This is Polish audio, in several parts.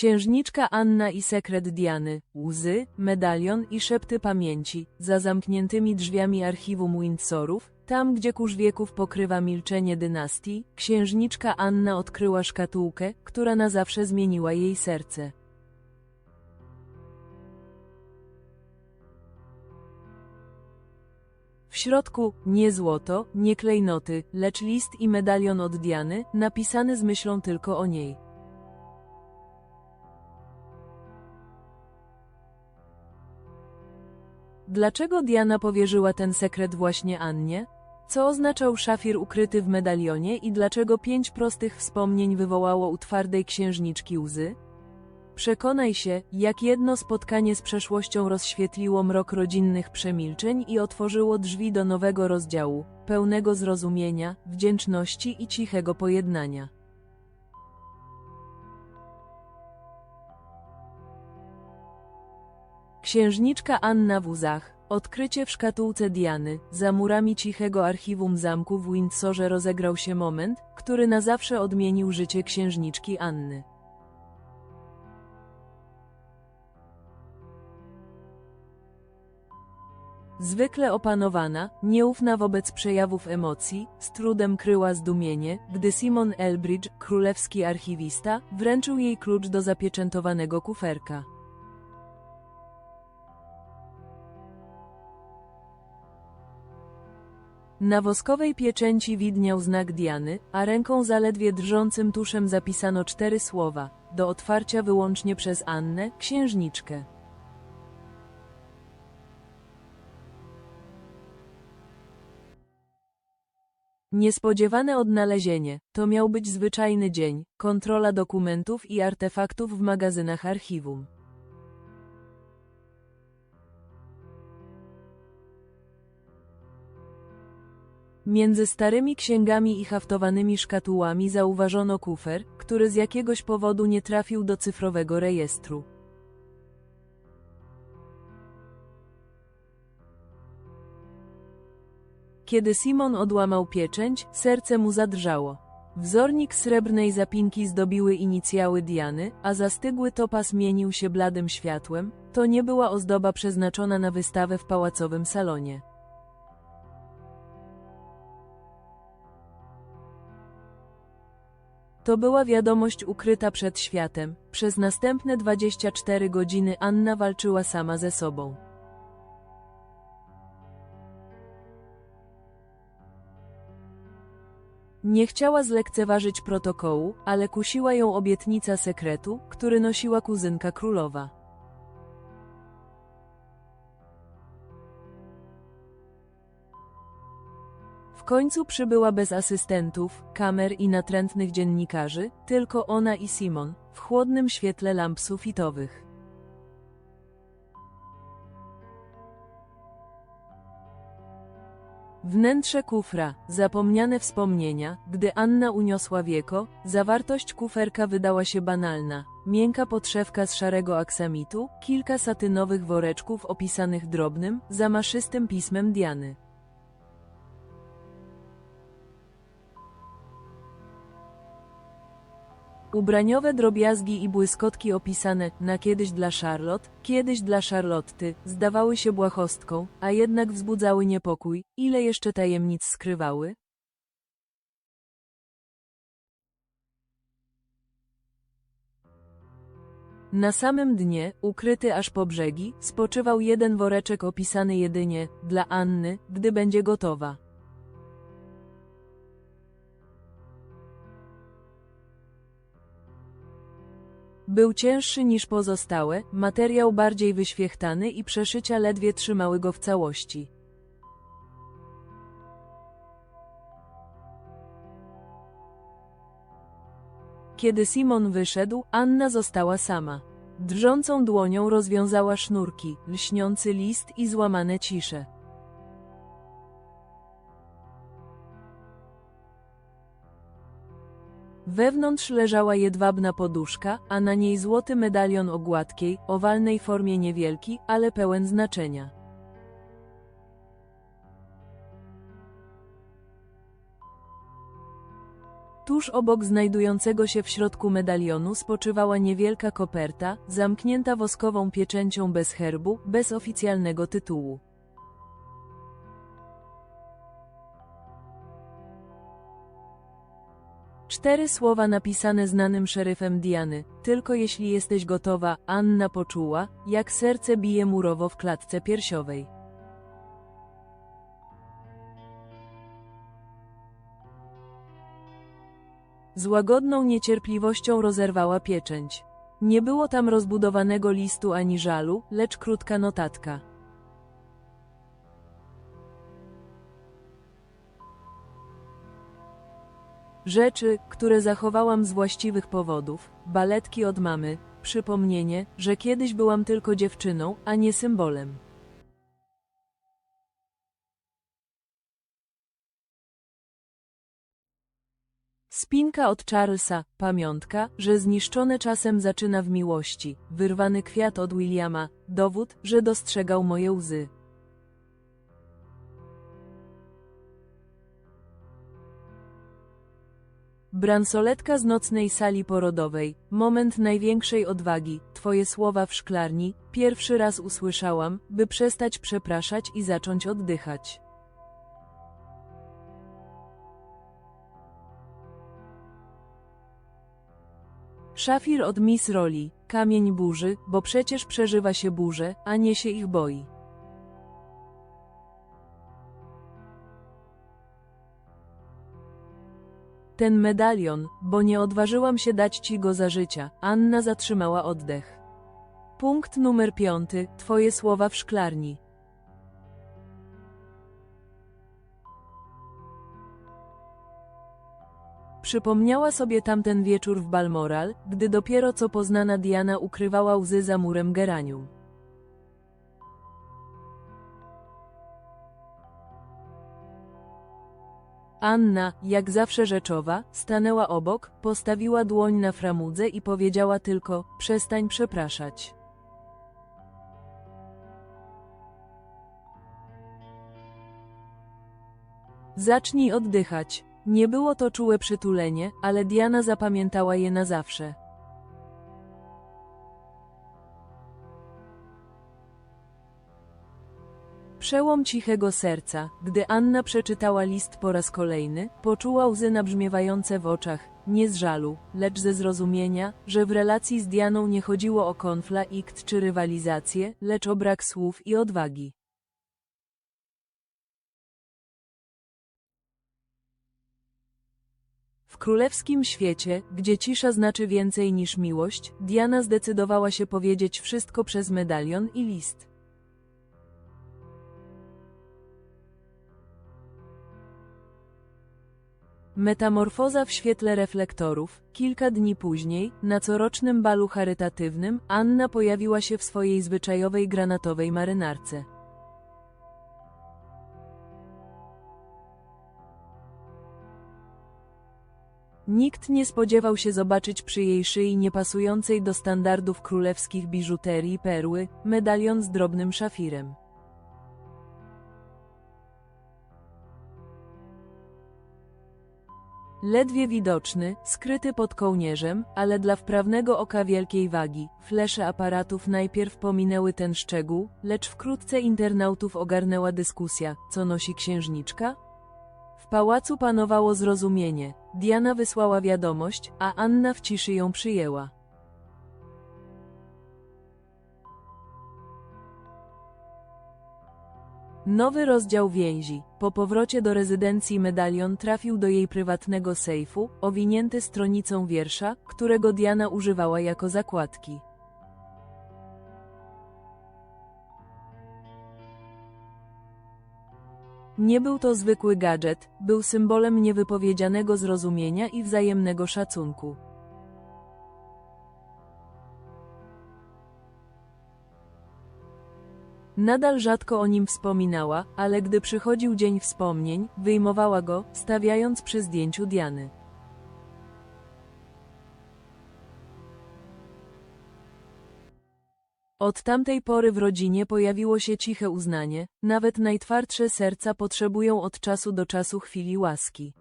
Księżniczka Anna i sekret Diany, łzy, medalion i szepty pamięci, za zamkniętymi drzwiami archiwum Windsorów, tam gdzie kurz wieków pokrywa milczenie dynastii, księżniczka Anna odkryła szkatułkę, która na zawsze zmieniła jej serce. W środku nie złoto, nie klejnoty, lecz list i medalion od Diany, napisany z myślą tylko o niej. Dlaczego Diana powierzyła ten sekret właśnie Annie? Co oznaczał szafir ukryty w medalionie i dlaczego pięć prostych wspomnień wywołało u twardej księżniczki łzy? Przekonaj się, jak jedno spotkanie z przeszłością rozświetliło mrok rodzinnych przemilczeń i otworzyło drzwi do nowego rozdziału, pełnego zrozumienia, wdzięczności i cichego pojednania. Księżniczka Anna w łzach, odkrycie w szkatułce Diany, za murami cichego archiwum zamku w Windsorze rozegrał się moment, który na zawsze odmienił życie księżniczki Anny. Zwykle opanowana, nieufna wobec przejawów emocji, z trudem kryła zdumienie, gdy Simon Elbridge, królewski archiwista, wręczył jej klucz do zapieczętowanego kuferka. Na woskowej pieczęci widniał znak Diany, a ręką zaledwie drżącym tuszem zapisano cztery słowa, do otwarcia wyłącznie przez Annę, księżniczkę. Niespodziewane odnalezienie, to miał być zwyczajny dzień, kontrola dokumentów i artefaktów w magazynach archiwum. Między starymi księgami i haftowanymi szkatułami zauważono kufer, który z jakiegoś powodu nie trafił do cyfrowego rejestru. Kiedy Simon odłamał pieczęć, serce mu zadrżało. Wzornik srebrnej zapinki zdobiły inicjały Diany, a zastygły topas mienił się bladym światłem, to nie była ozdoba przeznaczona na wystawę w pałacowym salonie. To była wiadomość ukryta przed światem. Przez następne 24 godziny Anna walczyła sama ze sobą. Nie chciała zlekceważyć protokołu, ale kusiła ją obietnica sekretu, który nosiła kuzynka królowa. W końcu przybyła bez asystentów, kamer i natrętnych dziennikarzy, tylko ona i Simon, w chłodnym świetle lamp sufitowych. Wnętrze kufra, zapomniane wspomnienia, gdy Anna uniosła wieko, zawartość kuferka wydała się banalna. Miękka podszewka z szarego aksamitu, kilka satynowych woreczków opisanych drobnym, zamaszystym pismem Diany. Ubraniowe drobiazgi i błyskotki opisane na kiedyś dla Charlotte, kiedyś dla Charlotty, zdawały się błahostką, a jednak wzbudzały niepokój, ile jeszcze tajemnic skrywały? Na samym dnie, ukryty aż po brzegi, spoczywał jeden woreczek opisany jedynie dla Anny, gdy będzie gotowa. Był cięższy niż pozostałe, materiał bardziej wyświechtany i przeszycia ledwie trzymały go w całości. Kiedy Simon wyszedł, Anna została sama. Drżącą dłonią rozwiązała sznurki, lśniący list i złamane cisze. Wewnątrz leżała jedwabna poduszka, a na niej złoty medalion o gładkiej, owalnej formie niewielki, ale pełen znaczenia. Tuż obok znajdującego się w środku medalionu spoczywała niewielka koperta, zamknięta woskową pieczęcią bez herbu, bez oficjalnego tytułu. Cztery słowa napisane znanym szeryfem Diany. Tylko jeśli jesteś gotowa, Anna poczuła, jak serce bije murowo w klatce piersiowej. Z łagodną niecierpliwością rozerwała pieczęć. Nie było tam rozbudowanego listu ani żalu, lecz krótka notatka. Rzeczy, które zachowałam z właściwych powodów, baletki od mamy, przypomnienie, że kiedyś byłam tylko dziewczyną, a nie symbolem. Spinka od Charlesa, pamiątka, że zniszczone czasem zaczyna w miłości, wyrwany kwiat od Williama, dowód, że dostrzegał moje łzy. Bransoletka z nocnej sali porodowej, moment największej odwagi, twoje słowa w szklarni, pierwszy raz usłyszałam, by przestać przepraszać i zacząć oddychać. Szafir od Miss Roli, kamień burzy, bo przecież przeżywa się burze, a nie się ich boi. Ten medalion, bo nie odważyłam się dać ci go za życia. Anna zatrzymała oddech. Punkt numer piąty, twoje słowa w szklarni. Przypomniała sobie tamten wieczór w Balmoral, gdy dopiero co poznana Diana ukrywała łzy za murem geranium. Anna, jak zawsze rzeczowa, stanęła obok, postawiła dłoń na framudze i powiedziała tylko: Przestań przepraszać. Zacznij oddychać. Nie było to czułe przytulenie, ale Diana zapamiętała je na zawsze. Przełom cichego serca, gdy Anna przeczytała list po raz kolejny, poczuła łzy nabrzmiewające w oczach, nie z żalu, lecz ze zrozumienia, że w relacji z Dianą nie chodziło o konflikt czy rywalizację, lecz o brak słów i odwagi. W królewskim świecie, gdzie cisza znaczy więcej niż miłość, Diana zdecydowała się powiedzieć wszystko przez medalion i list. Metamorfoza w świetle reflektorów. Kilka dni później, na corocznym balu charytatywnym, Anna pojawiła się w swojej zwyczajowej granatowej marynarce. Nikt nie spodziewał się zobaczyć przy jej szyi niepasującej do standardów królewskich biżuterii perły, medalion z drobnym szafirem. Ledwie widoczny, skryty pod kołnierzem, ale dla wprawnego oka wielkiej wagi, flesze aparatów najpierw pominęły ten szczegół, lecz wkrótce internautów ogarnęła dyskusja, co nosi księżniczka? W pałacu panowało zrozumienie. Diana wysłała wiadomość, a Anna w ciszy ją przyjęła. Nowy rozdział więzi. Po powrocie do rezydencji medalion trafił do jej prywatnego sejfu, owinięty stronicą wiersza, którego Diana używała jako zakładki. Nie był to zwykły gadżet, był symbolem niewypowiedzianego zrozumienia i wzajemnego szacunku. Nadal rzadko o nim wspominała, ale gdy przychodził dzień wspomnień, wyjmowała go, stawiając przy zdjęciu Diany. Od tamtej pory w rodzinie pojawiło się ciche uznanie, nawet najtwardsze serca potrzebują od czasu do czasu chwili łaski.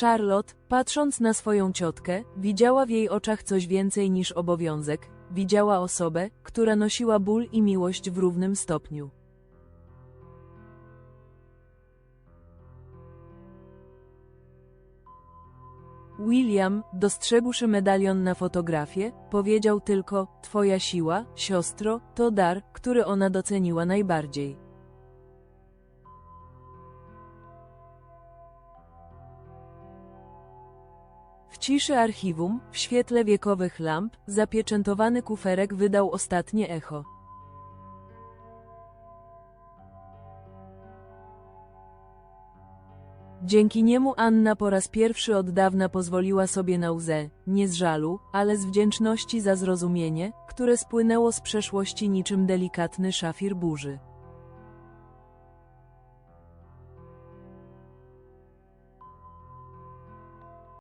Charlotte, patrząc na swoją ciotkę, widziała w jej oczach coś więcej niż obowiązek, widziała osobę, która nosiła ból i miłość w równym stopniu. William, dostrzegłszy medalion na fotografie, powiedział tylko: Twoja siła, siostro, to dar, który ona doceniła najbardziej. Ciszy archiwum, w świetle wiekowych lamp, zapieczętowany kuferek wydał ostatnie echo. Dzięki niemu Anna po raz pierwszy od dawna pozwoliła sobie na łzę, nie z żalu, ale z wdzięczności za zrozumienie, które spłynęło z przeszłości niczym delikatny szafir burzy.